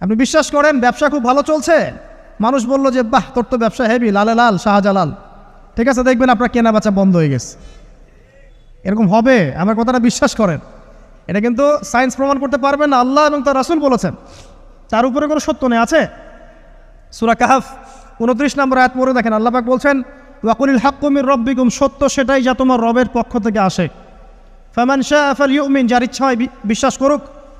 আপনি বিশ্বাস করেন ব্যবসা খুব ভালো চলছে? মানুষ বলল যে, বাহ, তোর তো ব্যবসা হেভি লালে লাল শাহজালাল। ঠিক আছে, দেখবেন আপনার কেনা বেচা বন্ধ হয়ে গেছে। এরকম হবে, আমার কথাটা বিশ্বাস করেন। এটা কিন্তু সায়েন্স প্রমাণ করতে পারবেন না, আল্লাহ এবং তার রাসুল বলেছেন। তার উপরে কোনো সত্য নেই, আছে? সুরা কাহাফ উনত্রিশ নম্বর আয়াত পড়ে দেখেন, আল্লাহ পাক বলছেন, ওয়াকুলিল হাক্কুমির রব্বিকুম, সত্য সেটাই যা তোমার রবের পক্ষ থেকে আসে। ফামান শাহ আফাল ইউমিন যার ইচ্ছা হয় বিশ্বাস করুক।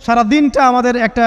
সারা দিনটা আমাদের একটা